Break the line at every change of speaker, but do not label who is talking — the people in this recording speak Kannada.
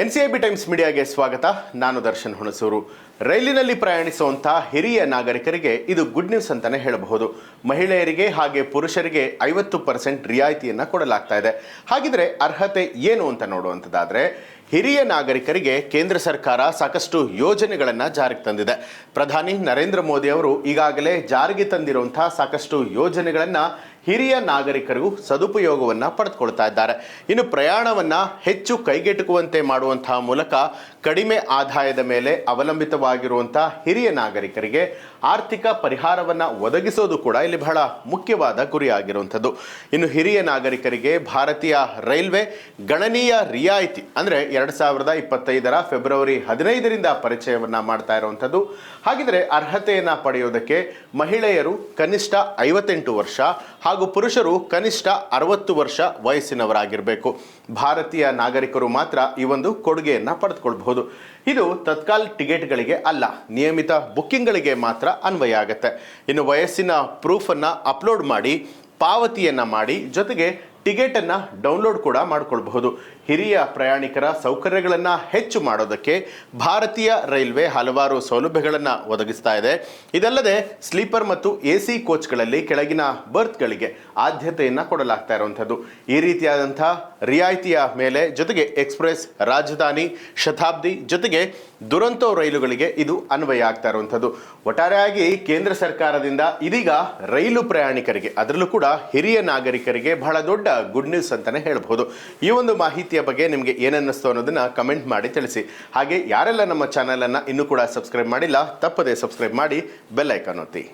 N C I B Times ಮೀಡಿಯಾಗೆ ಸ್ವಾಗತ. ನಾನು ದರ್ಶನ್ ಹುಣಸೂರು. ರೈಲಿನಲ್ಲಿ ಪ್ರಯಾಣಿಸುವಂಥ ಹಿರಿಯ ನಾಗರಿಕರಿಗೆ ಇದು ಗುಡ್ ನ್ಯೂಸ್ ಅಂತಾನೆ ಹೇಳಬಹುದು. ಮಹಿಳೆಯರಿಗೆ ಹಾಗೆ ಪುರುಷರಿಗೆ ಐವತ್ತು ಪರ್ಸೆಂಟ್ ರಿಯಾಯಿತಿಯನ್ನು ಕೊಡಲಾಗ್ತಾ ಇದೆ. ಹಾಗಿದ್ರೆ ಅರ್ಹತೆ ಏನು ಅಂತ ನೋಡುವಂಥದ್ದಾದ್ರೆ ಹಿರಿಯ ನಾಗರಿಕರಿಗೆ ಕೇಂದ್ರ ಸರ್ಕಾರ ಸಾಕಷ್ಟು ಯೋಜನೆಗಳನ್ನು ಜಾರಿಗೆ ತಂದಿದೆ. ಪ್ರಧಾನಿ ನರೇಂದ್ರ ಮೋದಿ ಅವರು ಈಗಾಗಲೇ ಜಾರಿಗೆ ತಂದಿರುವಂತಹ ಸಾಕಷ್ಟು ಯೋಜನೆಗಳನ್ನು ಹಿರಿಯ ನಾಗರಿಕರು ಸದುಪಯೋಗವನ್ನು ಪಡೆದುಕೊಳ್ತಾ ಇದ್ದಾರೆ. ಇನ್ನು ಪ್ರಯಾಣವನ್ನು ಹೆಚ್ಚು ಕೈಗೆಟುಕುವಂತೆ ಮಾಡುವಂತಹ ಮೂಲಕ ಕಡಿಮೆ ಆದಾಯದ ಮೇಲೆ ಅವಲಂಬಿತವಾಗಿರುವಂತಹ ಹಿರಿಯ ನಾಗರಿಕರಿಗೆ ಆರ್ಥಿಕ ಪರಿಹಾರವನ್ನು ಒದಗಿಸೋದು ಕೂಡ ಇಲ್ಲಿ ಬಹಳ ಮುಖ್ಯವಾದ ಗುರಿಯಾಗಿರುವಂಥದ್ದು. ಇನ್ನು ಹಿರಿಯ ನಾಗರಿಕರಿಗೆ ಭಾರತೀಯ ರೈಲ್ವೆ ಗಣನೀಯ ರಿಯಾಯಿತಿ ಅಂದರೆ ಎರಡು ಸಾವಿರದ ಇಪ್ಪತ್ತೈದರ ಫೆಬ್ರವರಿ ಹದಿನೈದರಿಂದ ಪರಿಚಯವನ್ನು ಮಾಡ್ತಾ ಇರುವಂಥದ್ದು. ಹಾಗಿದ್ರೆ ಅರ್ಹತೆಯನ್ನು ಪಡೆಯೋದಕ್ಕೆ ಮಹಿಳೆಯರು ಕನಿಷ್ಠ ಐವತ್ತೆಂಟು ವರ್ಷ ಹಾಗೂ ಪುರುಷರು ಕನಿಷ್ಠ ಅರವತ್ತು ವರ್ಷ ವಯಸ್ಸಿನವರಾಗಿರಬೇಕು. ಭಾರತೀಯ ನಾಗರಿಕರು ಮಾತ್ರ ಈ ಒಂದು ಕೊಡುಗೆಯನ್ನು ಪಡೆದುಕೊಳ್ಬಹುದು. ಇದು ತತ್ಕಾಲ್ ಟಿಕೆಟ್ಗಳಿಗೆ ಅಲ್ಲ, ನಿಯಮಿತ ಬುಕ್ಕಿಂಗ್ಗಳಿಗೆ ಮಾತ್ರ ಅನ್ವಯ ಆಗುತ್ತೆ. ಇನ್ನು ವಯಸ್ಸಿನ ಪ್ರೂಫನ್ನು ಅಪ್ಲೋಡ್ ಮಾಡಿ, ಪಾವತಿಯನ್ನು ಮಾಡಿ, ಜೊತೆಗೆ ಟಿಕೆಟನ್ನು ಡೌನ್ಲೋಡ್ ಕೂಡ ಮಾಡಿಕೊಳ್ಬಹುದು. ಹಿರಿಯ ಪ್ರಯಾಣಿಕರ ಸೌಕರ್ಯಗಳನ್ನು ಹೆಚ್ಚು ಮಾಡೋದಕ್ಕೆ ಭಾರತೀಯ ರೈಲ್ವೆ ಹಲವಾರು ಸೌಲಭ್ಯಗಳನ್ನು ಒದಗಿಸ್ತಾ ಇದೆ. ಇದಲ್ಲದೆ ಸ್ಲೀಪರ್ ಮತ್ತು ಎ ಸಿ ಕೋಚ್ಗಳಲ್ಲಿ ಕೆಳಗಿನ ಬರ್ತ್ಗಳಿಗೆ ಆದ್ಯತೆಯನ್ನು ಕೊಡಲಾಗ್ತಾ ಇರುವಂಥದ್ದು. ಈ ರೀತಿಯಾದಂಥ ರಿಯಾಯಿತಿಯ ಮೇಲೆ ಜೊತೆಗೆ ಎಕ್ಸ್ಪ್ರೆಸ್, ರಾಜಧಾನಿ, ಶತಾಬ್ದಿ ಜೊತೆಗೆ ದುರಂತೋ ರೈಲುಗಳಿಗೆ ಇದು ಅನ್ವಯ ಆಗ್ತಾ ಇರುವಂಥದ್ದು. ಒಟ್ಟಾರೆಯಾಗಿ ಕೇಂದ್ರ ಸರ್ಕಾರದಿಂದ ಇದೀಗ ರೈಲು ಪ್ರಯಾಣಿಕರಿಗೆ, ಅದರಲ್ಲೂ ಕೂಡ ಹಿರಿಯ ನಾಗರಿಕರಿಗೆ ಬಹಳ ದೊಡ್ಡ ಗುಡ್ ನ್ಯೂಸ್ ಅಂತಾನೆ ಹೇಳ್ಬೋದು ಈ ಒಂದು ಮಾಹಿತಿಯ ಬಗ್ಗೆ ನಿಮಗೆ ಏನನ್ನಿಸ್ತು ಅನ್ನೋದನ್ನ ಕಮೆಂಟ್ ಮಾಡಿ ತಿಳಿಸಿ. ಹಾಗೆ ಯಾರೆಲ್ಲ ನಮ್ಮ ಚಾನಲನ್ನು ಇನ್ನೂ ಕೂಡ ಸಬ್ಸ್ಕ್ರೈಬ್ ಮಾಡಿಲ್ಲ, ತಪ್ಪದೆ ಸಬ್ಸ್ಕ್ರೈಬ್ ಮಾಡಿ ಬೆಲ್ ಐಕಾನ್ ಒತ್ತಿ.